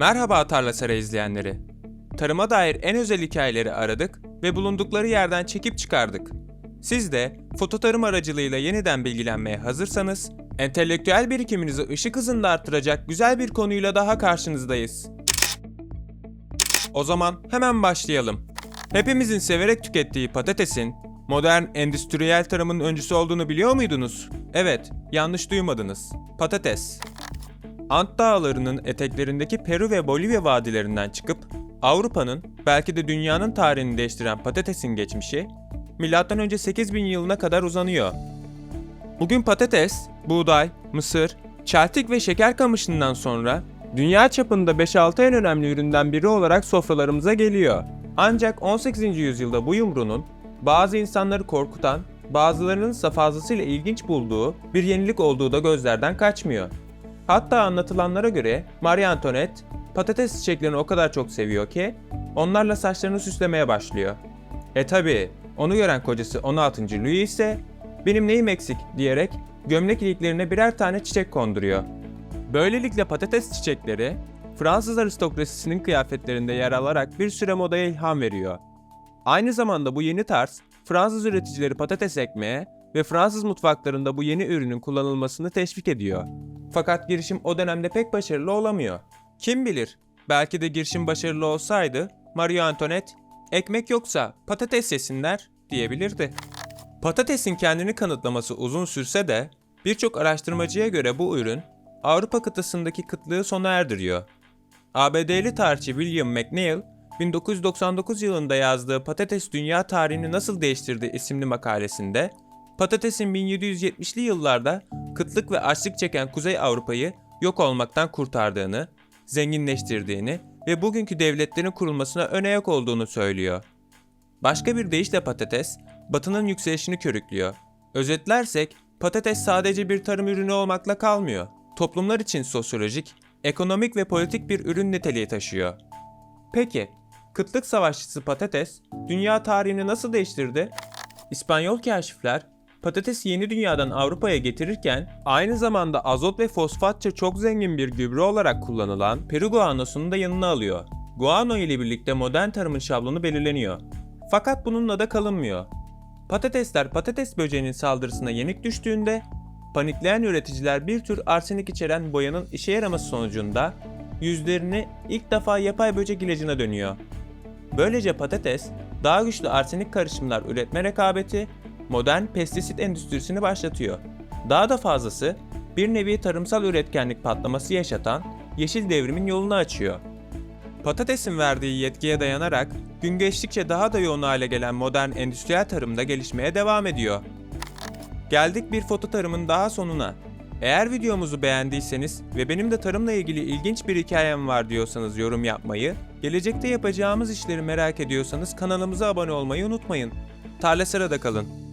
Merhaba Tarla Saray izleyenleri. Tarıma dair en özel hikayeleri aradık ve bulundukları yerden çekip çıkardık. Siz de foto tarım aracılığıyla yeniden bilgilenmeye hazırsanız, entelektüel birikiminizi ışık hızında arttıracak güzel bir konuyla daha karşınızdayız. O zaman hemen başlayalım. Hepimizin severek tükettiği patatesin modern endüstriyel tarımın öncüsü olduğunu biliyor muydunuz? Evet, yanlış duymadınız. Patates. Ant dağlarının eteklerindeki Peru ve Bolivya vadilerinden çıkıp Avrupa'nın belki de dünyanın tarihini değiştiren patatesin geçmişi M.Ö. 8000 yılına kadar uzanıyor. Bugün patates, buğday, mısır, çeltik ve şeker kamışından sonra dünya çapında 5-6 en önemli üründen biri olarak sofralarımıza geliyor. Ancak 18. yüzyılda bu yumruğun bazı insanları korkutan, bazılarının ise fazlasıyla ilginç bulduğu bir yenilik olduğu da gözlerden kaçmıyor. Hatta anlatılanlara göre Marie Antoinette patates çiçeklerini o kadar çok seviyor ki onlarla saçlarını süslemeye başlıyor. E tabi onu gören kocası 16. Louis ise benim neyim eksik diyerek gömlek iliklerine birer tane çiçek konduruyor. Böylelikle patates çiçekleri Fransız aristokrasisinin kıyafetlerinde yer alarak bir süre modaya ilham veriyor. Aynı zamanda bu yeni tarz Fransız üreticileri patates ekmeye ve Fransız mutfaklarında bu yeni ürünün kullanılmasını teşvik ediyor. Fakat girişim o dönemde pek başarılı olamıyor. Kim bilir, belki de girişim başarılı olsaydı Marie Antoinette ekmek yoksa patates yesinler diyebilirdi. Patatesin kendini kanıtlaması uzun sürse de birçok araştırmacıya göre bu ürün Avrupa kıtasındaki kıtlığı sona erdiriyor. ABD'li tarihçi William McNeil 1999 yılında yazdığı Patates Dünya Tarihini Nasıl Değiştirdi isimli makalesinde patatesin 1770'li yıllarda kıtlık ve açlık çeken Kuzey Avrupa'yı yok olmaktan kurtardığını, zenginleştirdiğini ve bugünkü devletlerin kurulmasına ön ayak olduğunu söylüyor. Başka bir deyişle patates, batının yükselişini körüklüyor. Özetlersek, patates sadece bir tarım ürünü olmakla kalmıyor. Toplumlar için sosyolojik, ekonomik ve politik bir ürün niteliği taşıyor. Peki, kıtlık savaşçısı patates, dünya tarihini nasıl değiştirdi? İspanyol kaşifler, patatesi yeni dünyadan Avrupa'ya getirirken aynı zamanda azot ve fosfatça çok zengin bir gübre olarak kullanılan Peru guanosunu da yanına alıyor. Guano ile birlikte modern tarımın şablonu belirleniyor. Fakat bununla da kalınmıyor. Patatesler patates böceğinin saldırısına yenik düştüğünde panikleyen üreticiler bir tür arsenik içeren boyanın işe yaraması sonucunda yüzlerini ilk defa yapay böcek ilacına dönüyor. Böylece patates daha güçlü arsenik karışımlar üretme rekabeti modern pestisit endüstrisini başlatıyor. Daha da fazlası bir nevi tarımsal üretkenlik patlaması yaşatan yeşil devrimin yolunu açıyor. Patatesin verdiği yetkiye dayanarak gün geçtikçe daha da yoğun hale gelen modern endüstriyel tarımda gelişmeye devam ediyor. Geldik bir foto tarımın daha sonuna. Eğer videomuzu beğendiyseniz ve benim de tarımla ilgili ilginç bir hikayem var diyorsanız yorum yapmayı, gelecekte yapacağımız işleri merak ediyorsanız kanalımıza abone olmayı unutmayın. Tarla Sırada kalın.